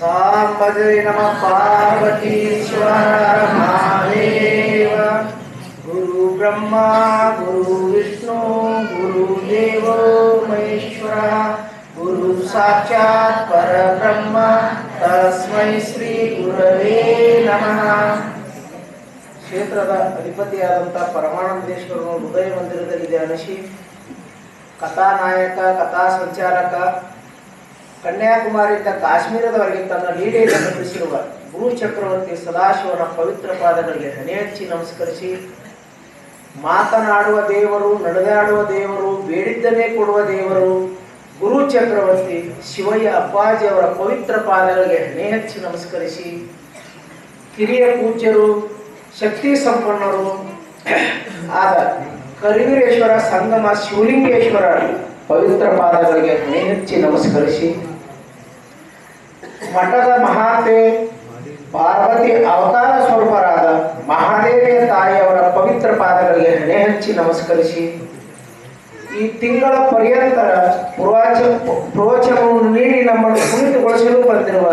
ಸಾಂಬಜೈ ನಮ ಪಾರ್ವತೀಶ್ವರ ಮಹಾದೇವ ಗುರು ಬ್ರಹ್ಮ ಗುರು ವಿಷ್ಣು ಗುರು ದೇವೋ ಮಹೇಶ್ವರ ಗುರು ಸಾಕ್ಷಾತ್ ಪರಬ್ರಹ್ಮ ತಸ್ಮೈ ಶ್ರೀ ಗುರವೇ ನಮಃ ಕ್ಷೇತ್ರದ ಅಧಿಪತಿಯಾದಂಥ ಪರಮಾನಂದೇಶ್ವರನು ಹೃದಯ ಮಂದಿರದಲ್ಲಿ ಧ್ಯಾನಿಸಿ ಕಥಾನಾಯಕ ಕಥಾ ಸಂಚಾಲಕ ಕನ್ಯಾಕುಮಾರಿಯಿಂದ ಕಾಶ್ಮೀರದವರೆಗೆ ತನ್ನ ಲೀಡೆಯನ್ನು ನಡೆಸಿರುವ ಗುರು ಚಕ್ರವರ್ತಿ ಸದಾಶಿವನ ಪವಿತ್ರ ಪಾದಗಳಿಗೆ ಹಚ್ಚಿ ನಮಸ್ಕರಿಸಿ, ಮಾತನಾಡುವ ದೇವರು, ನಡೆದಾಡುವ ದೇವರು, ಬೇಡಿದ್ದನ್ನೇ ಕೊಡುವ ದೇವರು, ಗುರು ಚಕ್ರವರ್ತಿ ಶಿವಯ್ಯ ಅಪ್ಪಾಜಿಯವರ ಪವಿತ್ರ ಪಾದಗಳಿಗೆ ಹಣೆ ಹಚ್ಚಿ ನಮಸ್ಕರಿಸಿ, ಕಿರಿಯ ಪೂಜ್ಯರು, ಶಕ್ತಿ ಸಂಪನ್ನರು ಆದ ಕರಿವೀರೇಶ್ವರ ಸಂಗಮ ಶಿವಲಿಂಗೇಶ್ವರ ಪವಿತ್ರ ಪಾದಗಳಿಗೆ ಹಣೆ ಹಚ್ಚಿ ನಮಸ್ಕರಿಸಿ ಮಠದ ಮಹಾತೆ ಪಾರ್ವತಿ ಅವತಾರ ಸ್ವರೂಪರಾದ ಮಹಾದೇವಿಯ ತಾಯಿಯವರ ಪವಿತ್ರ ಪಾದಗಳಿಗೆ ಹಣೆ ಹಚ್ಚಿ ನಮಸ್ಕರಿಸಿ, ಈ ತಿಂಗಳ ಪರ್ಯಂತರ ಪ್ರವಚ ಪ್ರವಚನವನ್ನು ನೀಡಿ ನಮ್ಮನ್ನು ಕುಳಿತುಗೊಳಿಸಲು ಬಂದಿರುವ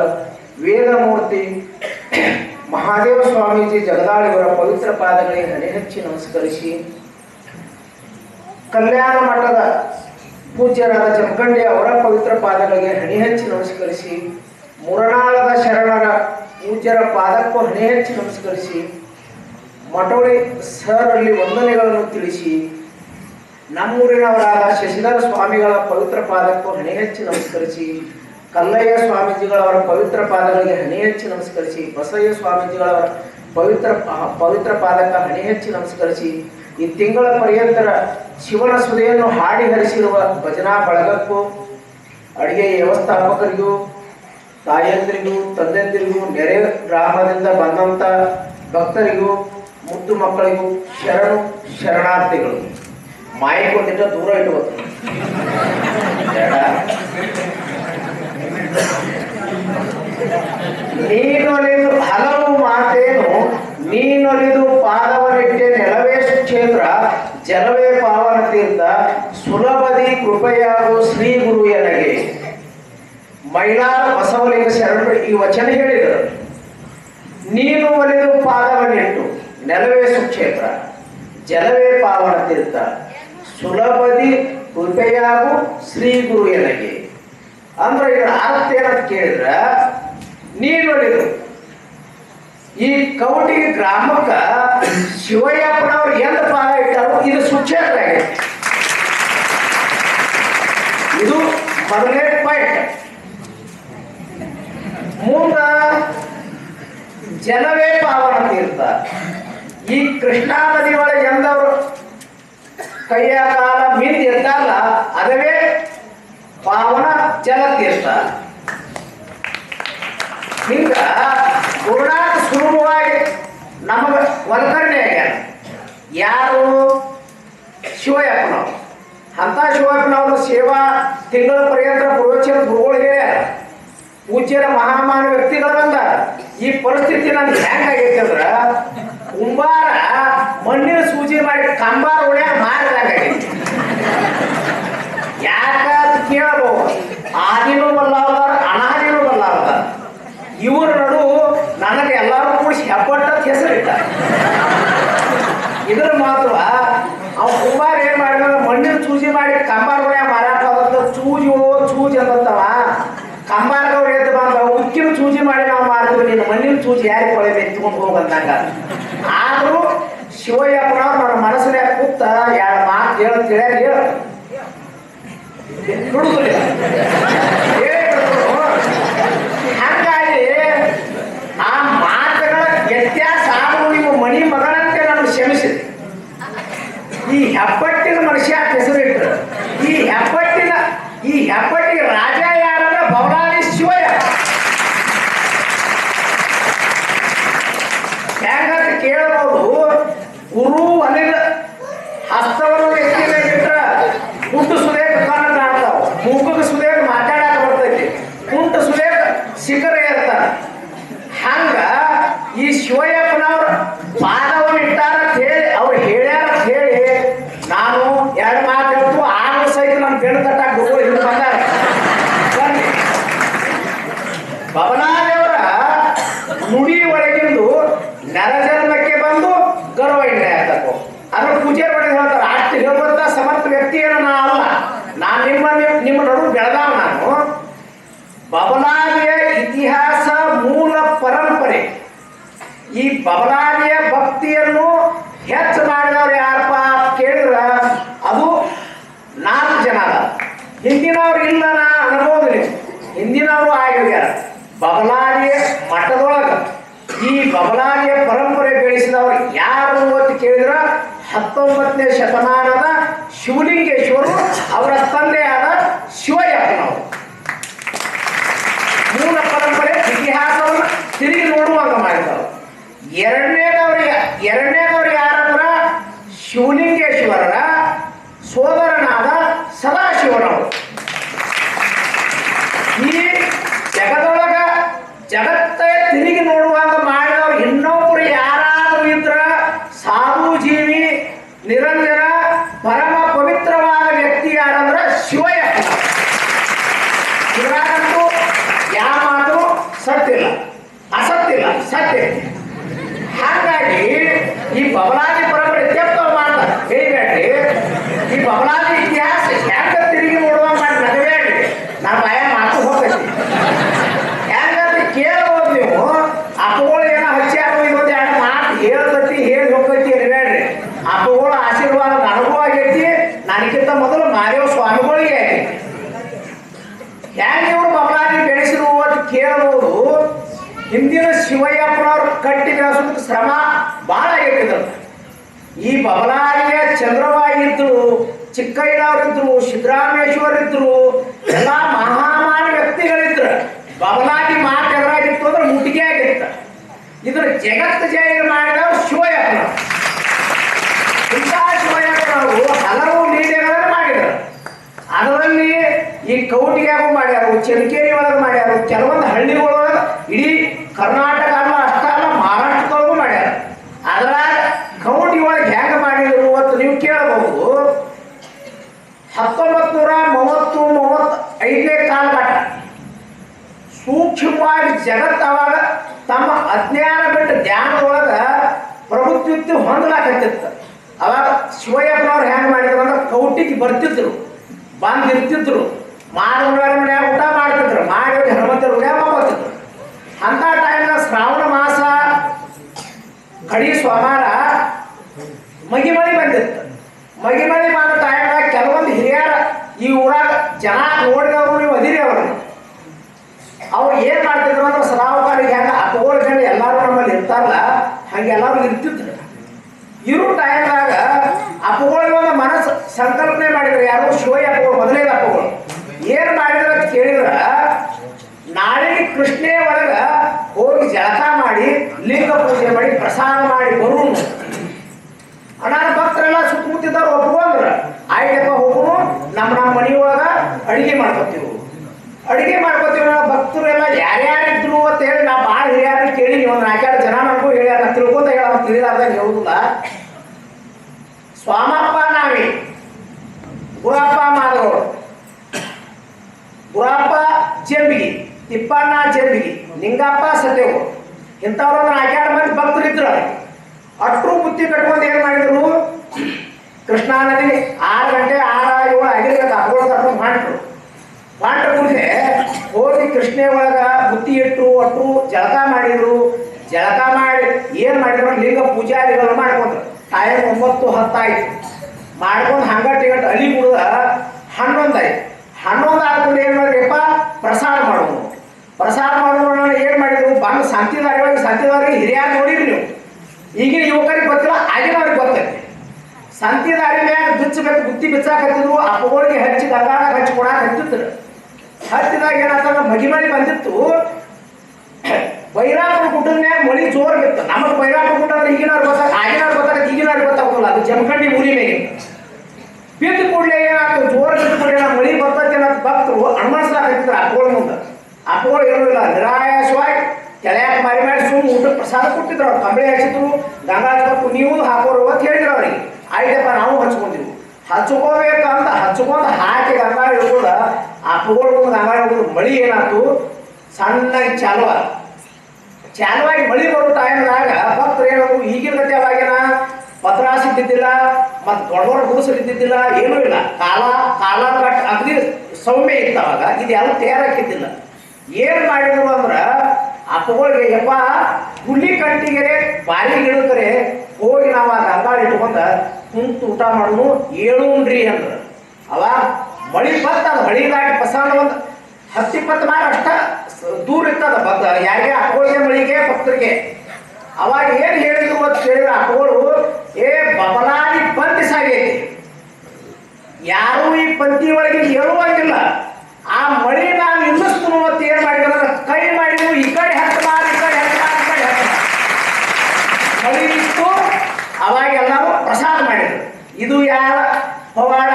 ವೇದಮೂರ್ತಿ ಮಹಾದೇವ ಸ್ವಾಮೀಜಿ ಜಗದಾಳಿಯವರ ಪವಿತ್ರ ಪಾದಗಳಿಗೆ ಹಣೆ ಹಚ್ಚಿ ನಮಸ್ಕರಿಸಿ, ಕಲ್ಯಾಣ ಮಠದ ಪೂಜ್ಯರಾದ ಜಮಖಂಡಿ ಅವರ ಪವಿತ್ರ ಪಾದಗಳಿಗೆ ಹಣಿ ಹಚ್ಚಿ ನಮಸ್ಕರಿಸಿ ಮುರನಾಳದ ಶರಣರ ಪೂಜ್ಯರ ಪಾದಕ್ಕೂ ಹಣೆ ಹಚ್ಚಿ ನಮಸ್ಕರಿಸಿ ಮಟೋಳಿ ಅಲ್ಲಿ ವಂದನೆಗಳನ್ನು ತಿಳಿಸಿ, ನಮ್ಮೂರಿನವರಾದ ಶಶಿಧರ ಸ್ವಾಮಿಗಳ ಪವಿತ್ರ ಪಾದಕ್ಕೂ ಹಣೆ ಹಚ್ಚಿ ನಮಸ್ಕರಿಸಿ, ಕಲ್ಲಯ್ಯ ಸ್ವಾಮೀಜಿಗಳವರ ಪವಿತ್ರ ಪಾದಗಳಿಗೆ ಹಣೆ ಹಚ್ಚಿ ನಮಸ್ಕರಿಸಿ, ಬಸಯ್ಯ ಸ್ವಾಮೀಜಿಗಳವರ ಪವಿತ್ರ ಪವಿತ್ರ ಪಾದಕ ಹಣೆ ಹಚ್ಚಿ ನಮಸ್ಕರಿಸಿ, ಈ ತಿಂಗಳ ಪರ್ಯಂತರ ಶಿವನ ಸುದೆಯನ್ನು ಹಾಡಿ ಹರಿಸಿರುವ ಭಜನಾ ಬಳಗಕ್ಕೂ ಅಡುಗೆ ವ್ಯವಸ್ಥಾಪಕರಿಗೂ ತಾಯಂದಿರಿಗೂ, ತಂದೆಂದಿರಿಗೂ, ನೆರೆ ಗ್ರಾಮದಿಂದ ಬಂದಂತ ಭಕ್ತರಿಗೂ, ಮುದ್ದು ಮಕ್ಕಳಿಗೂ ಶರಣು, ಶರಣಾರ್ಥಿಗಳು. ಮಾಯ ಕೊಟ್ಟಿದ್ದ ದೂರ ಇಟ್ಟುವುದು. ನೀನೊಲಿದು ಹಲವು ಮಾತೇನು ನೀನೊಲಿದು ಪಾದವನಿಟ್ಟೆ ನೆಲವೇ ಕ್ಷೇತ್ರ, ಜಲವೇ ತೀರ್ಥ ಸುಲಭದಿ ಕೃಪೆಯಾಗು ಶ್ರೀ ಗುರು ಎನಗೆ. ಮೈಲಾರ ಬಸವಲಿಂಗ ಶರಣರು ಈ ವಚನ ಹೇಳಿದರು. ನೀನು ಒಲಿದು ಪಾದವನ್ನಿಟ್ಟು, ನೆಲವೇ ಸುಕ್ಷೇತ್ರ, ಜಲವೇ ಪಾವನ ತೀರ್ಥ, ಸುಲಭದಿ ಕೃಪೆಯಾಗು ಶ್ರೀ ಗುರು ಎನಗೆ ಅಂದ್ರೆ ಇದರ ಅರ್ಥ ಏನಂತ ಕೇಳಿದ್ರ ನೀನೊಲಿದು ಈ ಕೌಟಿ ಗ್ರಾಮಕ್ಕ ಶಿವಯ್ಯಪ್ಪನವರು ಎಂದ ಪಾದ ಇಟ್ಟಾರು, ಇದು ಸುಕ್ಷೇತ್ರ ಇದು ಮೊದಲನೇ ಪಾಯಿಂಟ್ ಮುಂದ ಜನವೇ ಪಾವನ ತೀರ್ಥ. ಈ ಕೃಷ್ಣಾ ನದಿ ಒಳಗೆ ಎಂದವರು? ಕೈಯ ಕಾಲ ಮಿಂದು ಎದ್ದಾರಲ್ಲ ಅದವೇ ಪಾವನ ಜಲ ಜಲತೀರ್ಥ. ಹಿಂಗ ಗುರುನಾಥ ಸುಲಭವಾಗಿ ನಮಗ ಒಲ್ಕರಣೆ ಆಗ್ಯಾರ ಯಾರು? ಶಿವಯಪ್ಪನವರು ಅಂತ ಶಿವಯ್ಯಪ್ಪನವರು ಸೇವಾ ತಿಂಗಳ ಪರ್ಯಂತ ಪ್ರವಚನ ಗುರುಗಳಿಗೆ ಪೂಜ್ಯರ ಮಹಾಮಾನ ವ್ಯಕ್ತಿಗಳು ಬಂದ ಈ ಪರಿಸ್ಥಿತಿ ನನ್ಗೆ ಹೆಂಗಾಗೈತೆ ಅಂದ್ರ, ಕುಂಬಾರ ಮಣ್ಣಿನ ಸೂಜಿ ಮಾಡಿ ಕಂಬಾರ ಒಳ್ಳೆ ಮಾರಿದಂಗಾಗೈತಿ ಯಾಕ ಅಂತ ಕೇಳಬಹುದು ಆದಿನೂ ಬಲ್ಲಾರ ಅನಾದಿನೂ ಬಲ್ಲಾವದಾರ ಇವ್ರ ನಡು ನನಗೆ ಎಲ್ಲಾರು ಕೂಡಿಸಿ ಹೆಬ್ಬಟ್ಟ ಹೆಸರಿಟ್ಟ ಇದ್ರ ಮಾತ್ರ ಅವ್ ಕುಂಬಾರ ಏನ್ ಮಾಡಿದ ಮಣ್ಣಿನ ಸೂಜಿ ಮಾಡಿ ಕಂಬಾರ ಕೊಳೆಬೇಕು ಎತ್ಕೊಂಡು ಹೋಗಂದಾಗ ಆದ್ರೂ ಶಿವಯ್ಯಪ್ಪನವ್ರು ನನ್ನ ಮನಸ್ಸಿನ ಕೂತ ಎರಡು ಮಾತು ಹೇಳ. ತಿಳಿಯಾರ ಹಂಗಾಗಿ ಆ ಮಾತುಗಳ ವ್ಯತ್ಯಾಸ ಆದರೂ ನೀವು ಮನಿ ಮಗನಂತೆ ನಾನು ಕ್ಷಮಿಸಿದೆ. ಈ ಹೆಬ್ಬಟ್ಟಿನ ಮನುಷ್ಯ ಅಂತ ಹೆಸರಿಟ್ರು ಈ ಹೆಬ್ಬಟ್ಟಿನ ಈ ಹೆಬ್ಬಟ್ಟಿಗೆ ರಾಜ ಯಾರಂದ್ರೆ ಬೌಲಾಲಿ ಶಿವಯ್ಯ ಹೆಂಗಂತ ಕೇಳಬಹುದು ಗುರು ಅಲ್ಲಿನ ಹಸ್ತವನ್ನು ಎತ್ತಿನ ಇಟ್ರ ಮುಟ್ಟು ಸುದೇಕ ಕಣ್ಣ ಕಾಣ್ತಾವ ಮೂಗದ ಸುದೇಕ ಮಾತಾಡ ನರಜನ್ಮಕ್ಕೆ ಬಂದು ಗರ್ವ ಎಣ್ಣೆ ಹಾಕಬೇಕು ಅದ್ರ ಪೂಜೆ ಮಾಡಿ ಹೇಳ್ತಾರೆ ಅಷ್ಟು ಹೇಳುವಂತ ಸಮರ್ಥ ವ್ಯಕ್ತಿ ಏನೋ ನಾ ಅಲ್ಲ ನಾನು ನಿಮ್ಮ ನಿಮ್ಮ- ನಿಮ್ಮ ನಡು ಬೆಳೆದಾವ ನಾನು ಬಬಲಾದಿಯ ಇತಿಹಾಸ ಮೂಲ ಪರಂಪರೆ ಈ ಬಬಲಾದಿಯ ಭಕ್ತಿಯನ್ನು ಹೆಚ್ಚು ಮಾಡಿದವ್ರು ಯಾರಪ್ಪ ಅಂತ ಕೇಳಿದ್ರ ಅದು ನಾಲ್ಕು ಜನ ಅದ ಹಿಂದಿನವ್ರು ಇಲ್ಲ ನಾ ಅನ್ಬೋದು ನೀವು ಹಿಂದಿನವರು ಆಗಿರ್ಯಾರ ಬಬಲಾರಿಯ ಮಠದೊಳಗ. ಈ ಬಬಲಾರಿಯ ಪರಂಪರೆ ಬೆಳೆಸಿದವರು ಯಾರು ಅಂತ ಕೇಳಿದ್ರ ಹತ್ತೊಂಬತ್ತನೇ ಶತಮಾನದ ಶಿವಲಿಂಗೇಶ್ವರು ಅವರ ತಂದೆಯಾದ ಶಿವಯ್ಯಪ್ಪನವರು. ಮೂಲ ಪರಂಪರೆ ಇತಿಹಾಸವನ್ನು ತಿರುಗಿ ನೋಡುವಾಗ ಮಾಡಿದವರು ಎರಡನೇದವ್ರಿಗೆ, ಎರಡನೇದವ್ರು ಯಾರಂದ್ರ? ಶಿವಲಿಂಗೇಶ್ವರರ ಸೋದರನಾದ ಸದಾಶಿವನವರು ಈ ಜಗದೊಳಗ ಜಗತ್ತೇ ತಿರುಗಿ ನೋಡುವಂಗ ಮಾಡಿದವ್ರು ಇನ್ನೊಬ್ರು ಯಾರಾದ್ರೂ ಇದ್ರ ಸಾಧು ಜೀವಿ ನಿರಂಜನ ಪರಮ ಪವಿತ್ರವಾದ ವ್ಯಕ್ತಿ ಯಾರಂದ್ರ ಶಿವಯ್ಯಪ್ಪ ಇದ್ರಾಗಂತೂ ಯಾವ ಮಾತು ಸತ್ತಿಲ್ಲ ಅಸತ್ತಿಲ್ಲ ಸತ್ಯ ಹಾಗಾಗಿ ಈ ಬಬಲಾದಿ ಪರಂಪರೆ ತೆಪ್ಪ ಮಾಡ್ತಾರೆ ಬೇಯಬೇಡ್ರಿ ಈ ಬಬಲಾದಿ ಇತಿಹಾಸ ಹೆಂಗ ತಿರುಗಿ ನೋಡುವ ಮಾಡಿ ನಗಬೇಡ್ರಿ ನಾ ಭಯ ಮಾತು ಹೋಗ್ತೈತಿ ಹೆಂಗಂತ ಕೇಳ್ಬೋದು ನೀವು ಅಪ್ಪಗಳು ಏನೋ ಹಚ್ಚಿ ಹಾಕೋ ಇದೊಂದು ಎರಡು ಮಾತು ಹೇಳ್ತೈತಿ ಹೇಳಿ ಹೋಗ್ತೈತಿ ಅನ್ಬೇಡ್ರಿ ಅಪ್ಪಗಳ ಆಶೀರ್ವಾದ ನನಗೂ ಆಗೈತಿ ನನಗಿಂತ ಮೊದಲು ಮಾದೇವ ಸ್ವಾಮಿಗಳಿಗೆ ಆಗೈತಿ ಹೆಂಗೆ ಇವರು ಬಬಲಾದಿ ಬೆಳೆಸಿರು ಅಂತ ಕೇಳಬಹುದು ಹಿಂದಿನ ಶಿವಯ್ಯಪ್ಪನವ್ರು ಕಟ್ಟಿ ಬೆಳೆಸೋದಕ್ಕೆ ಶ್ರಮ ಬಹಳ ಆಗೈತಿದ್ರು ಈ ಬಬಲಾದಿಯ ಚಂದ್ರವಾಗಿದ್ರು ಚಿಕ್ಕಯ್ಯನವರಿದ್ರು ಸಿದ್ದರಾಮೇಶ್ವರಿದ್ರು ಎಲ್ಲ ಮಹಾಮಾನ ವ್ಯಕ್ತಿಗಳಿದ್ರು ಬಬಲಾಗಿ ಮಾತು ಎದುರಾಗಿತ್ತು ಅಂದ್ರೆ ಮುಟ್ಟಿಗೆ ಆಗಿತ್ತು. ಇದ್ರ ಜಗತ್ತು ಜಯ ಮಾಡಿದವರು ಶಿವಯ್ಯಪ್ಪನವ್ರು ಇಂಥ ಶಿವಯ್ಯಪ್ಪನವರು ಹಲವು ಲೀಲೆಗಳನ್ನು ಮಾಡಿದರು. ಅದರಲ್ಲಿ ಈ ಕೌಟಿಗೆ ಮಾಡ್ಯಾರು ಚಲಕೇರಿ ಒಳಗೆ ಮಾಡ್ಯಾರು, ಕೆಲವೊಂದು ಹಳ್ಳಿಗಳೊಳಗೆ ಇಡೀ ಕರ್ನಾಟಕ ಅಲ್ಲ ಅಷ್ಟ ಅಲ್ಲ ಮಹಾರಾಷ್ಟ್ರದೊಳಗೂ ಮಾಡ್ಯಾರ. ಅದ್ರಾಗ ಕೌಂಟಿ ಒಳಗೆ ಹೆಂಗೆ ಮಾಡಿದ್ರು ಅಂತ ನೀವು ಕೇಳಬಹುದು. ಹತ್ತೊಂಬತ್ತು ನೂರ ಮೂವತ್ತು ಮೂವತ್ತು ಐದನೇ ಕಾಲಘಟ್ಟ ಸೂಕ್ಷ್ಮವಾಗಿ ಜಗತ್ತು ಅವಾಗ ತಮ್ಮ ಅಜ್ಞಾನ ಬಿಟ್ಟು ಧ್ಯಾನದೊಳಗ ಪ್ರಭುತ್ವಕ್ಕೆ ಹೊಂದಲಾಕತ್ತಿತ್ತು. ಅವಾಗ ಶಿವಯ್ಯಪ್ಪನವ್ರು ಹೆಂಗೆ ಮಾಡಿದ್ರು ಅಂದ್ರೆ ಕೌಟಿಗೆ ಬರ್ತಿದ್ರು, ಬಂದಿರ್ತಿದ್ರು ಮಾನವರ ಮನ್ಯಾಗ ಊಟ ಮಾಡ್ತಿದ್ರು ಮಾಡಿ ಹನುಮಂತರ ಮನ್ಯಾಗ ಮಕ್ಕೋತಿದ್ರು ಅಂತ ಟೈಮ್ನ ಶ್ರಾವಣ ಮಾಸ ಕಡಿ ಮಗಿ ಮಳಿ ಬಂದಿತ್ತು. ಮಗಿಮಳಿ ಬಂದ ಟೈಮ್ನಾಗ ಕೆಲವೊಂದು ಹಿರಿಯರ ಈ ಊರಾಗ ಜನ ನೋಡಿದವರು ನೀವು ಅದಿರಿ ಅವ್ರನ್ನ ಅವ್ರು ಏನ್ ಮಾಡ್ತಿದ್ರು ಅಂದ್ರೆ ಸದಾವಕಾರಿಗೆ ಹೆಂಗ ಅಪ್ಪಗಳು ಜನ ಎಲ್ಲಾರು ನಮ್ಮಲ್ಲಿ ಇರ್ತಾರಲ್ಲ ಹಂಗೆ ಎಲ್ಲಾರು ಇರ್ತಿದ್ರು ಇರೋ ಟೈಮ್ದಾಗ ಅಪ್ಪಗಳಿಗೆ ಒಂದು ಮನಸ್ಸು ಸಂಕಲ್ಪನೆ ಮಾಡಿದ್ರು ಯಾರು ಶಿವಯ್ಯ ಅಪ್ಪಗಳು ಮೊದಲನೇ ಅಪ್ಪಗಳು ಏನ್ ಮಾಡಿದ್ರು ಅಂತ ಕೇಳಿದ್ರ ನಾಳೆ ಕೃಷ್ಣೇ ಒಳಗ ಹೋಗಿ ಜಳಕ ಮಾಡಿ ಲಿಂಗ ಪೂಜೆ ಮಾಡಿ ಪ್ರಸಾದ ಮಾಡಿ ಬರು ಅಣ್ಣನ ಭಕ್ತರೆಲ್ಲ ಸುತ್ತಮುತ್ತಿದ್ದವ್ರು ಒಪ್ಕೊಂಡ್ರ ಆಯ್ತಪ್ಪ ಹೋಗುನು ನಮ್ಮ ನಮ್ಮ ಮನೆಯೊಳಗ ಅಡಿಗೆ ಮಾಡ್ಕೊತೀವಿ. ಅಡಿಗೆ ಮಾಡ್ಕೊತೀವಿ ನಾವು ಭಕ್ತರೆಲ್ಲ ಯಾರ್ಯಾರಿದ್ರು ಅಂತ ಹೇಳಿ ನಾ ಭಾಳ ಹಿರಿಯಾರ ಕೇಳಿ ಒಂದು ನಾಲ್ಕಾರು ಜನ ನನಗೂ ಹೇಳ್ಯಾರ ತಿಳ್ಕೊತ ಹೇಳ ತಿಳಿದಾರ್ದಾಗ ಹೇಳುದಿಲ್ಲ. ಸ್ವಾಮಪ್ಪ ನಾವಿ. ಗುರಪ್ಪ ಮಾದಗೌಡ ಗುರಪ್ಪ ಜಂಬಿಗಿ, ತಿಪ್ಪಣ್ಣ ಜಂಬಿಗಿ, ನಿಂಗಪ್ಪ ಸತ್ಯಗೌಡ ಇಂಥವ್ರೊಂದು ನಾಲ್ಕಾರು ಮಂದಿ ಭಕ್ತರಿದ್ರು ಅಟ್ರು ಬುತ್ತಿ ಕಟ್ಕೊಂಡು ಏನು ಮಾಡಿದ್ರು? ಕೃಷ್ಣಾ ನದಿ ಆರು ಗಂಟೆ ಆರು ಏಳು ಆಗಿರ್ಬೇಕು ಅಪ್ಗಳು ಕರ್ಕೊಂಡು ಮಾಡ್ರು. ಹೊಂಟ ಮುಂದೆ ಹೋಗಿ ಕೃಷ್ಣೆ ಒಳಗ ಬುತ್ತಿ ಇಟ್ಟು ಅಷ್ಟು ಜಳಕ ಮಾಡಿದ್ರು. ಜಳಕ ಮಾಡಿ ಏನು ಮಾಡಿದ್ರು? ಲಿಂಗ ಪೂಜಾದಿಗಳು ಮಾಡ್ಕೊಂಡ್ರು. ಟೈಮ್ ಒಂಬತ್ತು ಹತ್ತಾಯ್ತು. ಮಾಡ್ಕೊಂಡು ಹಂಗ ಟಿಕೆಟ್ ಅಲಿ ಕುಡ್ದ ಹನ್ನೊಂದಾಯ್ತು ಹನ್ನೊಂದು ಆದ್ಮೇಲೆ ಏನು ಮಾಡಿದ್ರಪ್ಪ? ಪ್ರಸಾದ ಮಾಡೋದು ಪ್ರಸಾದ ಮಾಡೋಣ ಏನು ಮಾಡಿದ್ರು? ಬಂದು ಸಂತಿದಾರಿಗಳಿಗೆ ಶಾಂತಿದಾರಿಗೆ ಹಿರಿಯರು ನೋಡಿರಿ ನೀವು. ಈಗಿನ ಯುವಕರಿಗೆ ಗೊತ್ತಿಲ್ಲ, ಆಗಿನ ಅವ್ರಿಗೆ ಗೊತ್ತೈತೆ ಸಂತಿದಾರಿ ಮ್ಯಾಗ ಬಿಚ್ಚಬೇಕು, ಬುತ್ತಿ ಬಿಚ್ಚಾಕತ್ತಿದ್ರು ಅಪ್ಪಗಳಿಗೆ ಹಚ್ಚಿ ಗಂಗಾಗ ಹಚ್ಚಿ ಕೊಡಾಕ ಹತ್ತಿದ್ರು. ಹತ್ತಿದಾಗ ಏನಾಗ್ತದ ಮಗಿಮಳಿ ಬಂದಿತ್ತು. ಬೈರಾಪುರ ಗುಡ್ಡದ ಮ್ಯಾಗ ಮಳಿ ಜೋರ್ ಬಿತ್ತು. ನಮಗೆ ಬೈರಾಪುರ ಗುಡ್ಡ ಅಂದ್ರೆ ಈಗಿನವ್ರು ಗೊತ್ತಾಗ ಆಗಿನವ್ರು ಗೊತ್ತಾಗ ಈಗಿನವ್ರು ಗೊತ್ತಾಗೋಲ್ಲ ಅದು ಜಮಖಂಡಿ ಊರಿ ಮೇಲೆ ಬಿದ್ದ ಕೂಡಲೇ ಏನಾಯ್ತು? ಜೋರ್ ಬಿದ್ದ ಕೂಡಲೇ ಮಳಿ ಬರ್ತೈತೆ ಅನ್ನೋದು ಭಕ್ತರು ಅನುಮಾನಿಸ್ಲಾಕತ್ತಿದ್ರು ಅಪ್ಪಗಳ ಮುಂದೆ. ಅಪ್ಪಗಳು ಇರೋದಿಲ್ಲ ನಿರಾಯಾಸವಾಗಿ ಕೆಳಯಾಕ ಮಾರಿ ಮಾಡಿ ಸುಮ್ಮನೆ ಊಟ ಪ್ರಸಾದ ಕೊಟ್ಟಿದ್ರು. ಅವ್ರು ಕಂಬಳಿ ಹಚ್ಚಿದ್ರು ಗಂಗಾ ಕಪ್ಪು ನೀವು ಹಾಕೋರು ಅಂತ ಹೇಳಿದ್ರು ಅವ್ರಿಗೆ. ಆಯ್ತಪ್ಪ ನಾವು ಹಚ್ಕೊಂಡಿದ್ವಿ ಹಚ್ಕೋಬೇಕಂತ ಹಚ್ಕೊಂಡು ಹಾಕಿ ಗಂಗಾ ಹಿಡ್ಕೊಂಡು ಮುಂದೆ ಗಂಗಾ ಹಿಡ್ಕೊಂಡು ಮಳಿ ಏನಾಯ್ತು? ಸಣ್ಣಗೆ ಚಾಲುವ. ಚಾಲುವಾಗಿ ಮಳಿ ಬರೋ ಟೈಮ್ದಾಗ ಭಕ್ತರು ಏನಾದ್ರು ಈಗಿನ ಗತಿ ಅವಾಗಿನ ಪತ್ರಾಸ ಇದ್ದಿದ್ದಿಲ್ಲ, ಮತ್ತು ದೊಡ್ಡ ಗುಡಿಸಲು ಇದ್ದಿದ್ದಿಲ್ಲ, ಏನೂ ಇಲ್ಲ. ಕಾಲ ಕಾಲ ಕಟ್ ಅಗದಿ ಸೌಮ್ಯ ಇತ್ತು ಅವಾಗ. ಇದೆಲ್ಲ ತಯಾರಾಕಿದ್ದಿಲ್ಲ. ಏನು ಮಾಡಿದ್ರು ಅಂದ್ರೆ ಅಪ್ಪಗಳಿಗೆ ಯಪ್ಪ, ಹುಲಿ ಕಂಟಿಗೆರೆ ಬಾರಿ ಗಿಡಕರೆ ಹೋಗಿ ನಾವು ಆ ಗಂಗಾಳ ಇಟ್ಕೊಂಡ ಕುಂತು ಊಟ ಮಾಡುದು ಏಳುಣ್ರಿ ಅಂದ್ರ. ಅವ ಮಳಿ ಬತ್ತ ಅದು ಮಳಿ ದಾಟಿ ಪಸಾಣ ಒಂದು ಹತ್ತಿಪ್ಪತ್ತು ಮಾರ ಅಷ್ಟ ದೂರ ಇರ್ತದ ಬದ್ದ ಯಾರಿಗೆ ಅಪ್ಪಗಳಿಗೆ ಮಳಿಗೆ, ಭಕ್ತರಿಗೆ. ಅವಾಗ ಏನು ಹೇಳಿದ್ರು ಅಂತ ಕೇಳಿದ್ರೆ ಅಪ್ಪಗಳು ಏ ಬಬಲಾರಿ ಪಂಥಿ ಸಾಗೈತಿ. ಯಾರು ಈ ಪಂಥಿ ಒಳಗೆ ಹೇಳುವಂಗಿಲ್ಲ ಆ ಮಳಿ ನಿಲ್ಲಿಸ್ತು ಅಂತ ಏನ್ ಮಾಡಿದ್ರು ಕೈ ಮಾಡಿದ್ರು ಈ ಕಡೆ ಹತ್ತು ಮಾರ ಈ ಕಡೆ ಹತ್ತು ಮಾರ ಈ ಕಡೆ ಹತ್ತು ಮಾರ ಮಳಿ ಇತ್ತು ಅವಾಗ ಎಲ್ಲರೂ ಪ್ರಸಾದ ಮಾಡಿದ್ರು ಇದು ಯಾರ ಪವಾಡ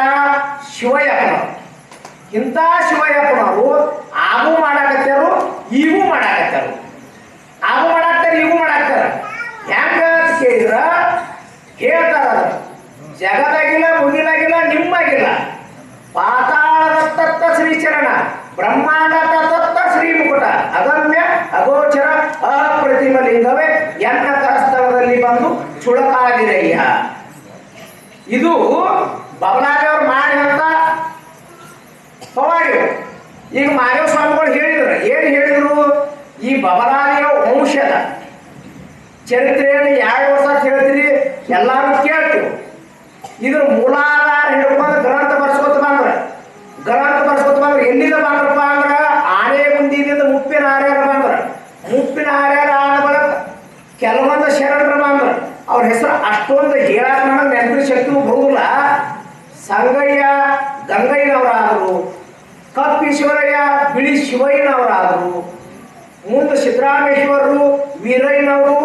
ಶಿವಯ್ಯಪ್ಪನವರು ಇಂಥ ಶಿವಯ್ಯಪ್ಪನವರು ಆಗು ಮಾಡಾಕತ್ತಾರು ಈಗೂ ಮಾಡಾಕತ್ತಾರು ಆಗು ಮಾಡಾಕ್ತಾರ ಈಗೂ ಮಾಡಾಕ್ತಾರ ಹೆಂಗ ಕೇಳಿದ್ರ, ಹೇಳ್ತಾರ. ಜಗದಾಗಿಲ್ಲ ಮುಗಿಲಾಗಿಲ್ಲ ನಿಮ್ಮಾಗಿಲ್ಲ. ಪಾತಾಳದ ತತ್ತ ಶ್ರೀಚರಣ ಬ್ರಹ್ಮಾಂಡ ತತ್ತ ಶ್ರೀ ಮುಕುಟ ಅಗಮ್ಯ, ಅಗೋಚರ ಅಪ್ರತಿಮ ಲಿಂಗವೇ ಎನ್ನ ಸ್ಥಳದಲ್ಲಿ ಬಂದು ಚುಳಕಾಗಿರಯ್ಯ. ಇದು ಬಬಲಾದೇವ್ರು ಮಾಡಿದಂತ ಪವಾಡಿ ಈಗ ಮಾದೇವ ಸ್ವಾಮಿಗಳು ಹೇಳಿದ್ರು, ಏನು ಹೇಳಿದ್ರು? ಈ ಬಬಲಾದಿಯ ವಂಶದ ಚರಿತ್ರೆಯನ್ನು ಎರಡು ವರ್ಷ ಕೇಳ್ತೀರಿ ಎಲ್ಲಾರು ಕೇಳ್ತೀವಿ ಇದ್ರ ಮೂಲಾಧಾರ ಹಿಡ್ಕೊಂಡು ಗ್ರಂಥ ಬರ್ಸ್ಕೊತ ಬಂದ್ರ. ಗ್ರಂಥ ಬರ್ಸ್ಕೊತ ಬಂದ್ರ. ಎಲ್ಲಿಂದ ಬಂದ್ರಪ್ಪ ಅಂದ್ರ ಆನೆ ಮುಂದಿನಿಂದ ಮುಪ್ಪಿನ ಆರ್ಯಾರ ಬಂದ್ರ. ಮುಪ್ಪಿನ ಆರ್ಯಾರ ಆದ ಬಳಕ ಕೆಲವೊಂದು ಶರಣರು ಬಂದ್ರ. ಅವ್ರ ಹೆಸರು ಅಷ್ಟೊಂದು ಹೇಳಕ್ ನೆನಪಿನ ಶಕ್ತಿ ಬರುವುದಿಲ್ಲ ಸಂಗಯ್ಯ, ಗಂಗಯ್ಯನವರಾದರು. ಕಪ್ಪೀಶ್ವರಯ್ಯ ಬಿಳಿ ಶಿವಯ್ಯನವರಾದರು. ಮುಂದೆ ಸಿದ್ದರಾಮೇಶ್ವರರು, ವೀರಯ್ಯನವರು,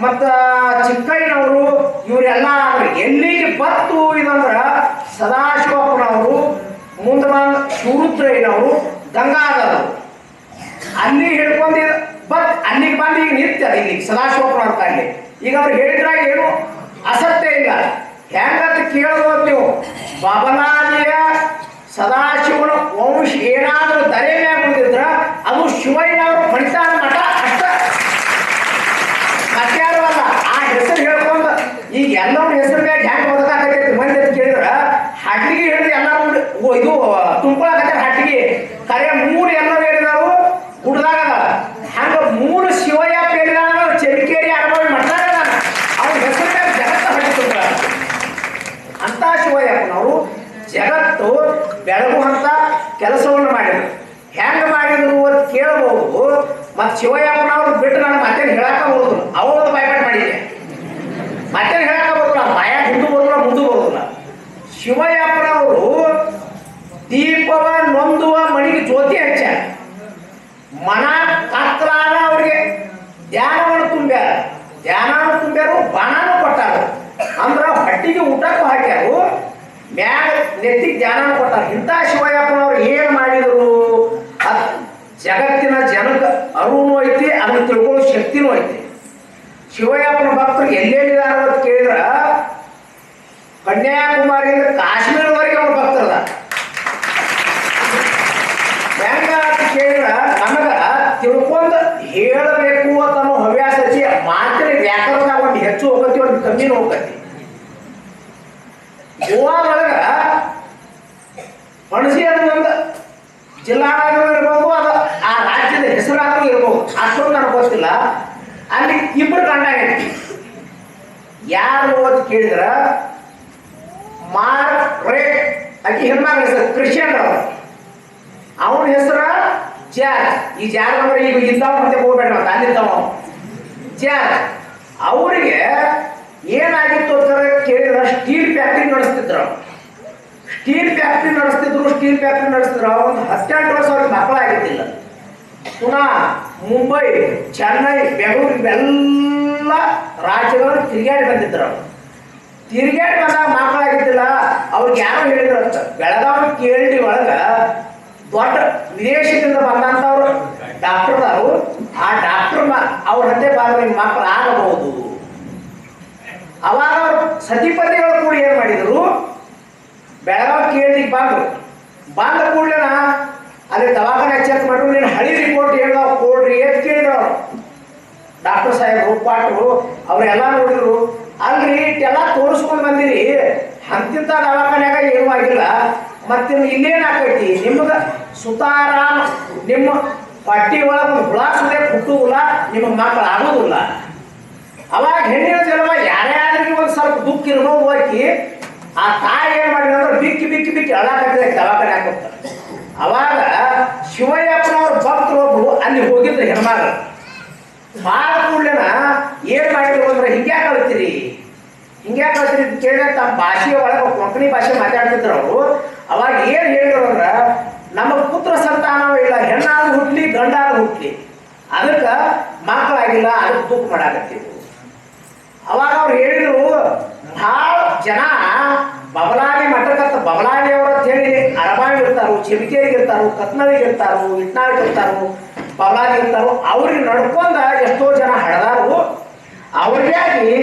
ಮತ್ತ ಚಿಕ್ಕಯ್ಯನವರು, ಇವರೆಲ್ಲ. ಎಲ್ಲಿಗೆ ಬತ್ತು ಇದಂದ್ರ ಸದಾಶಿವಪ್ಪನವರು ಮುಂದೆ ಬಂದ ಶಿವರುದ್ರಯ್ಯನವರು ಗಂಗಾಧರರು. ಅಲ್ಲಿ ಹಿಡ್ಕೊಂಡು ಬಟ್ ಅಲ್ಲಿಗೆ ಬಂದು ಈಗ ನಿಂತದ ಇಲ್ಲಿ ಸದಾಶಿವಪ್ಪನ ಅಂತ ಇಲ್ಲಿ ಈಗ ಅವ್ರು ಹೇಳಿದ್ರಾಗ ಏನು? ಅಸತ್ಯ ಇಲ್ಲ. ಹೆಂಗಂತ ಕೇಳ್ಬೋದು ನೀವು. ಬಬಲಾದಿಯ సదాశివుడు ఓం ಮತ್ತು ಶಿವಯ್ಯಪ್ಪನವ್ರು ಬಿಟ್ಟು ನಾನು ಮತ್ತೆ ಹೇಳಕ್ಕ ಹೋದ್ರು ಅವ್ರದ್ದು ಬಾಯ್ಪಾಟ್ ಮಾಡಿದ್ದೆ. ಮತ್ತೆ ಹೇಳಕ್ಕ ಬರುದಿಲ್ಲ. ಬಾಯ ಹಿಂದೂ ಬರುದಿಲ್ಲ ಮುಂದೆ ಬರುದಿಲ್ಲ. ಶಿವಯ್ಯಪ್ಪನವರು ದೀಪವ ನೊಂದುವ ಮಣಿಗೆ ಜ್ಯೋತಿ ಹಚ್ಚ. ಮನ ಕತ್ರಾನ ಅವ್ರಿಗೆ ಧ್ಯಾನವನ್ನು ತುಂಬ್ಯಾರ. ಧ್ಯಾನವನ್ನು ತುಂಬ್ಯಾರು, ಬಾಣನು ಕೊಟ್ಟಾರ. ಅಂದ್ರ ಹೊಟ್ಟಿಗೆ ಊಟಕ್ಕೂ ಹಾಕ್ಯಾರು, ಮ್ಯಾಗ ನೆತ್ತಿಗೆ ಧ್ಯಾನ ಕೊಟ್ಟಾರ. ಇಂಥ ಶಿವಯ್ಯಪ್ಪನವ್ರು ಏನು ಮಾಡಿದರು ಅದ್ ಜಗತ್ತಿನ ಜನಕ್ಕೆ ಅರಿವು ಐತಿ ಅದನ್ನ ತಿಳ್ಕೊಳ್ಳೋ ಶಕ್ತಿನೂ ಐತೆ. ಶಿವಯ್ಯಪ್ಪನ ಭಕ್ತರು ಎಲ್ಲೆಲ್ಲಿದ್ದಾರೆ ಅಂತ ಕೇಳಿದ್ರ, ಕನ್ಯಾಕುಮಾರಿಯಿಂದ ಕಾಶ್ಮೀರವರೆಗೆ ಅವ್ರ ಭಕ್ತರದ ಹೆಂಗ ಅಂತ ಕೇಳಿದ್ರ ನಮಗ ತಿಳ್ಕೊಂಡ ಹೇಳಬೇಕು ಅಂತ ಅನ್ನೋ ಹವ್ಯಾಸ ಹಚ್ಚಿ ಮಾತ್ರ ವ್ಯಾಕರಣದಾಗ ಒಂದು ಹೆಚ್ಚು ಹೋಗತಿ ಒಂದು ಕಮ್ಮಿನೂ ಹೋಗತಿ ಗೋವಾದೊಳಗ ಪಣಸಿ ಅನ್ನೋ ಒಂದು ಅಷ್ಟೊಂದು ನನಗೆ ಗೊತ್ತಿಲ್ಲ ಅಲ್ಲಿ ಇಬ್ಬರು ಹೆಂಡತಿ. ಯಾರು ಅಂತ ಕೇಳಿದ್ರ ಮಾರ್ ರೇಟ್ ಅಕ್ಕಿ ಹೆಣ್ಮಗಳ ಹೆಸರು ಕ್ರಿಶ್ಚಿಯನ್ ಅವರು. ಅವನ ಹೆಸರ ಜಾರ್ಜ್ ಈ ಜಾರ್ಜ್ ಅವರು ಈಗ ಇದ್ದಾವ ಮತ್ತೆ ಹೋಗ್ಬೇಡ ಅಂತ ಅಲ್ಲಿದ್ದಾವ. ಜಾರ್ಜ್ ಅವರಿಗೆ ಏನಾಗಿತ್ತು ಅಂತ ಕೇಳಿದ್ರ, ಸ್ಟೀಲ್ ಫ್ಯಾಕ್ಟ್ರಿ ನಡೆಸ್ತಿದ್ರು ಸ್ಟೀಲ್ ಫ್ಯಾಕ್ಟ್ರಿ ನಡೆಸ್ತಿದ್ರು, ಸ್ಟೀಲ್ ಫ್ಯಾಕ್ಟ್ರಿ ನಡೆಸ್ತಿದ್ರು. ಒಂದು ಹತ್ತೆಂಟು ವರ್ಷ ಅವ್ರಿಗೆ ಮಕ್ಕಳಾಗಿದ್ದಿಲ್ಲ. ಪುನಃ ಮುಂಬೈ, ಚೆನ್ನೈ, ಬೆಂಗಳೂರು ಇವೆಲ್ಲ ರಾಜ್ಯಗಳು ತಿರುಗಾಡಿ ಬಂದಿದ್ರು. ಅವ್ರು. ತಿರುಗಾಡಿ ಬಂದಾಗ ಮಕ್ಕಳಾಗಿದ್ದಿಲ್ಲ ಅವ್ರಿಗೆ ಯಾರು ಹೇಳಿದ್ರು ಅಂತ ಬೆಳಗಾವಿ ಕೇಳಿ ಒಳಗೆ ದೊಡ್ಡ ವಿದೇಶದಿಂದ ಬಂದಂಥವ್ರು ಡಾಕ್ಟರ್ ಅವರು ಆ ಡಾಕ್ಟರ್ ಅವ್ರ ಹತ್ತೆ ನಿಮ್ಮ ಮಕ್ಕಳು ಆಗಬಹುದು. ಅವಾಗ ಸತಿಪತಿಗಳು ಕೂಡ ಏನು ಮಾಡಿದರು? ಬೆಳಗಾವಿ ಕೇಳಿಗೆ ಬಂದರು. ಬಂದ ಕೂಡಲೇ ಅಲ್ಲಿ ದವಾಖಾನೆ ಚೆಕ್ ಮಾಡಿದ್ರು ನೀನು ಹಳಿ ರಿಪೋರ್ಟ್ ಹೇಳ್ದಾವ ಕೊಡ್ರಿ ಅಂತ ಕೇಳಿದ್ರು ಅವ್ರು. ಒಪ್ಪಿಕೊಟ್ಟು ಅವರೆಲ್ಲ ನೋಡಿದ್ರು. ಅಲ್ರಿ ಇಷ್ಟೆಲ್ಲ ತೋರಿಸ್ಕೊಂಡು ಬಂದಿರಿ. ಅಂತಿಂತ ದವಾಖಾನ್ಯಾಗ ಏನೂ ಆಗಿಲ್ಲ. ಮತ್ತೆ ಇಲ್ಲೇನು ಆಕೈತಿ? ನಿಮ್ಗೆ ಸುತಾರಾಮ್, ನಿಮ್ಮ ಪಟ್ಟಿ ಒಳಗೆ ಹುಳ ಸುದೇ ಹುಟ್ಟುವುದಿಲ್ಲ, ನಿಮ್ಮ ಮಕ್ಕಳು ಆಗೋದಿಲ್ಲ ಅವಾಗ ಹೆಣ್ಣಿನ ಯಾರೇ ಆದ್ರೂ ಒಂದು ಸ್ವಲ್ಪ ದುಃಖ ಇರ್ಬೋದು ಹೋಗಿ, ಆ ತಾಯಿ ಏನು ಮಾಡಿದ್ರು ಬಿಕ್ಕಿ ಬಿಕ್ಕಿ ಬಿಕ್ಕಿ ಅಳಾಕತ್ತಿದೆ ದವಾಖಾನೆ ಹಾಕೋತಾರೆ ಅವಾಗ ಅಲ್ಲಿ ಹೋಗಿದ್ರೆ ಹೆಣ್ಮಾರ ಮಾಡ ಕೂಡಲೇನ ಏನ್ ಮಾಡಿದ್ರು ಅಂದ್ರೆ ಹಿಂಗ್ಯ ಕಳ್ತೀರಿ? ಹಿಂಗ್ಯ ಕಳ್ತೀರಿ ಕೇಳಿದ್ರೆ ತಮ್ಮ ಭಾಷೆಯ ಒಳಗೆ ಕೊಂಕಣಿ ಭಾಷೆ ಮಾತಾಡ್ತಿದ್ರು ಅವರು. ಅವಾಗ ಏನ್ ಹೇಳಿದ್ರು ಅಂದ್ರೆ, ನಮ್ಮ ಪುತ್ರ ಸಂತಾನವೂ ಇಲ್ಲ ಹೆಣ್ಣಾದ್ರು ಹುಟ್ಲಿ ಗಂಡಾದ್ರು ಹುಟ್ಲಿ. ಅದಕ್ಕೆ ಮಕ್ಕಳಾಗಿಲ್ಲ, ಅದಕ್ಕೆ ದುಃಖ ಮಾಡಾಕತ್ತೀವಿ ಅವಾಗ ಅವ್ರು ಹೇಳಿದ್ರು, ಭಾಳ ಜನ ಬಬಲಾಗಿ ಮಠಕತ್ತ ಬಬಲಾಗಿ ಅವರು ಅಂತ ಹೇಳಿ ಇರ್ತಾರು, ಚಿಮಿಕೇರಿಗೆ ಇರ್ತಾರು ಕತ್ನಳಿಗೆ ಇರ್ತಾರು. ಬಬಲಾದಿ ಅವ್ರಿಗೆ ನಡ್ಕೊಂಡ ಎಷ್ಟೋ ಜನ ಹಡದಾರು ಅವ್ರಿಗಾಗಿ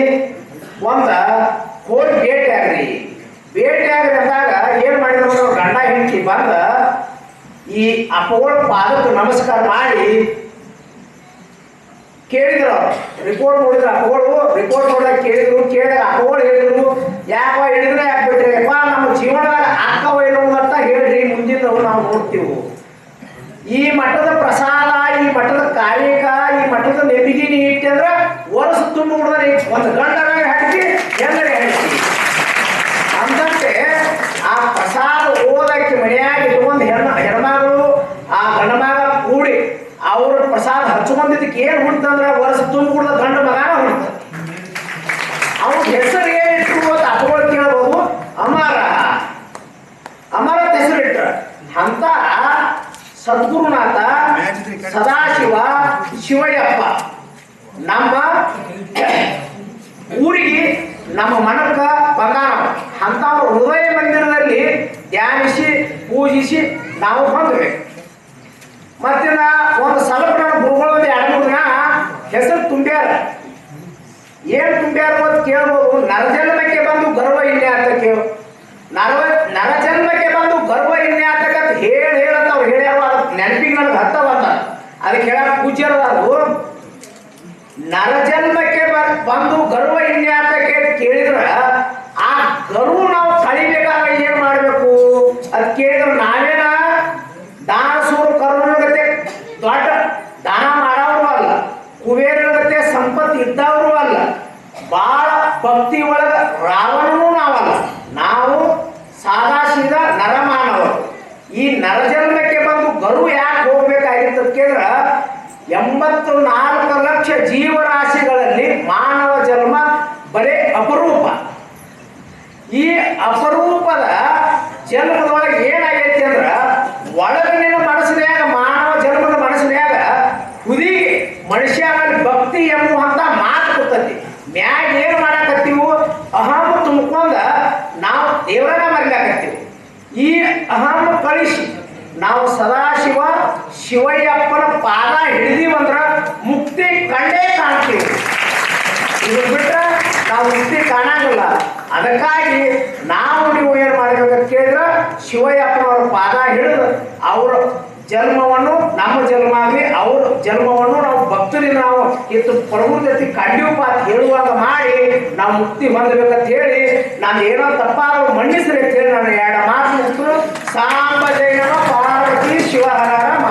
ಒಂದ ಹೋಗಿ ಭೇಟಿ ಆಗ್ರಿ ಭೇಟಿ ಆಗ್ರಿ ಅಂದಾಗ ಏನ್ ಮಾಡಿದ್ರು ಅವ್ರ ಗಂಡ ಹೆಂಡತಿ ಬಂದ ಈ ಅಪ್ಪಗಳ ಪಾದಕ್ಕೆ ನಮಸ್ಕಾರ ಮಾಡಿ ಕೇಳಿದ್ರು ರಿಪೋರ್ಟ್ ನೋಡಿದ್ರು ಅಪ್ಪಗಳು ರಿಪೋರ್ಟ್ ನೋಡಿದಾಗ ಕೇಳಿದ್ರು, ಕೇಳಿದಾಗ ಅಪ್ಪಗಳು ಹೇಳಿದ್ರು. ಯಾಕೋ ಹೇಳಿದ್ರೆ ಯಾಕೆ ಬಿಟ್ರಿ ಯಪ್ಪ, ನಮ್ಮ ಜೀವನದಾಗ ಅಕ್ಕವ ಏನು ಅಂತ ಹೇಳ್ರಿ ಮುಂದಿನ ನಾವು ನೋಡ್ತೀವಿ. ಈ ಮಠದ ಪ್ರಸಾದ, ಈ ಮಠದ ಕಾಯಕ, ಈ ಮಠದ ನೆಬಿಗಿನಿ ಇಟ್ಟಿ ಅಂದ್ರೆ ವರ್ಷ ತುಂಬು ಒಂದು ಗಂಡನಾಗ ಹಾಕಿ ಎಲ್ಲರೇ ಹಾಕಿ ಅಂದಂತೆ ಆ ಪ್ರಸಾದ ಓದಕ್ಕೆ ಮನೆಯಾಗ ಇಟ್ಕೊಂಡು ಹೆಣ್ಣ ಹೆಣ್ಮಗಳು, ಆ ಗಂಡಮಾಗ ಕೂಡಿ ಅವ್ರ ಪ್ರಸಾದ ಹಚ್ಕೊಂಡಿದ್ದಕ್ಕೆ ಏನು ಹುಡ್ತಂದ್ರೆ ವರ್ಷ ತುಂಬ ಹುಡ್ದ ಗಂಡ ಮಗನ ಹುಡ್ತ ಅವ್ನ ಹೆಸರು ಏನಿಟ್ರು ಅಂತ ಅಪ್ಪಗಳು ಕೇಳ್ಬೋದು ಅಮರ ಅಮರ ಅಂತ ಹೆಸರು ಇಟ್ರ ಅಂತ ಸದ್ಗುರುನಾಥ ಸದಾಶಿವ ಶಿವಯ್ಯಪ್ಪ. ನಮ್ಮ ಊರಿಗೆ ನಮ್ಮ ಮನಕ್ಕ ಬಂಗಾರ. ಅಂತ ಹೃದಯ ಮಂದಿರದಲ್ಲಿ ಧ್ಯಾನಿಸಿ, ಪೂಜಿಸಿ ನಾವು ಹೊಂದಬೇಕು ಮತ್ತಿನ ಒಂದು ಸಲಪ ಗುರುಗಳು ಎರಡು ಮೂರು ಹೆಸರು ತುಂಬ್ಯಾರ. ಏನ್ ತುಂಬ್ಯಾರ ಅಂತ ಕೇಳ್ಬೋದು. ನರಜನ್ಮಕ್ಕೆ ಬಂದು ಗರ್ವ ಇಲ್ಲ ಅಂತ ಕೇಳು. ನರವ ನರಜನ್ಮಕ್ಕೆ ಬಂದು ಗರ್ವ ಇನ್ನೇ ಅಂತ ಹೇಳಿ ಹೇಳಂತ ಅವ್ರು ಹೇಳ್ಯಾರ ಅದಕ್ಕೆ ನೆನಪಿಗೆ ನನಗೆ ಹತ್ತ ಬಂದ ಅದಕ್ಕೆ ಹೇಳ ಪೂಜ್ಯರು ಅದು ನರಜನ್ಮಕ್ಕೆ ಬಂದು ಗರ್ವ ಇನ್ಯಾತಕ್ಕೆ ಕೇಳಿದ್ರ, ಆ ಗರ್ವ ನಾವು ಕಳಿಬೇಕಾದ್ರೆ ಏನ್ ಮಾಡ್ಬೇಕು? ಅದ್ ಕೇಳಿದ್ರೆ ನಾವೇನ? ದಾನಸೂರು ಕರುಣಗತೆ ದೊಡ್ಡ ದಾನ ಮಾಡೋರು ಅಲ್ಲ. ಕುಬೇರಗತೆ ಸಂಪತ್ತು ಇದ್ದವರು ಅಲ್ಲ. ಬಾಳ ಭಕ್ತಿ ಒಳಗ ರಾವಣನೂ ನಾವಲ್ಲ. ನಾವು ಸಾದಾ ಸೀದಾ ನರಮಾನವರು. ಈ ನರಜನ್ಮಕ್ಕೆ ಬಂದು ಗರು ಅಂತ ಕೇಳಿದ್ರ ಎಂಬತ್ತು ನಾಲ್ಕು ಲಕ್ಷ ಜೀವರಾಶಿಗಳಲ್ಲಿ ಮಾನವ ಜನ್ಮ ಬರೇ ಅಪರೂಪ. ಈ ಅಪರೂಪದ ಜನ್ಮದೊಳಗೆ ಏನಾಗೈತಿ ಅಂದ್ರ ಒಳಗಿನ ಮನಸ್ಸಿನಾಗ ಮಾನವ ಜನ್ಮದ ಮನಸ್ಸಿನ್ಯಾಗ ಕುದಿ ಮನುಷ್ಯ ಭಕ್ತಿ ಎಂಬುವಂತ ಮಾತು ಕೂತತಿ ಮ್ಯಾಗ ಏನ್ ಮಾಡಾಕತ್ತೀವು ಅಹಂ ತುಂಬ್ಕೊಂಡ ನಾವು ದೇವರನ್ನ ಮರಿಲಾಕತ್ತೀವಿ ಈ ಅಹಂ ಕಳಿಸಿ ನಾವು ಸದಾಶಿವ ಶಿವಯ್ಯಪ್ಪನ ಪಾದ ಹಿಡಿದೀವಂದ್ರ ಮುಕ್ತಿ ಕಂಡೇ ಕಾಣ್ತೀವಿ. ಇದು ಬಿಟ್ರೆ ನಾವು ಮುಕ್ತಿ ಕಾಣಂಗಿಲ್ಲ. ಅದಕ್ಕಾಗಿ ನಾವು ನೀವು ಏನು ಮಾಡಬೇಕಂತ ಕೇಳಿದ್ರೆ ಶಿವಯ್ಯಪ್ಪನವರ ಪಾದ ಹಿಡಿದು ಅವರ ಜನ್ಮವನ್ನು ನಮ್ಮ ಜನ್ಮ ಆಗಲಿ, ಅವ್ರ ಜನ್ಮವನ್ನು ನಾವು ಭಕ್ತರಿಗೆ ನಾವು ಇತ್ತು ಪ್ರಭು ಜೊತೆ ಅಂತ ಹೇಳುವಾಗ ಮಾಡಿ ನಾವು ಮುಕ್ತಿ ಹೊಂದಬೇಕಂತ ಹೇಳಿ ನಾನು ಏನೋ ತಪ್ಪಾದ್ರೂ ಮನ್ನಿಸ್ರಿ ಅಂತ ಹೇಳಿ ನಾನು ಎರಡು ಮಾತು ಸಾಂಬ silakan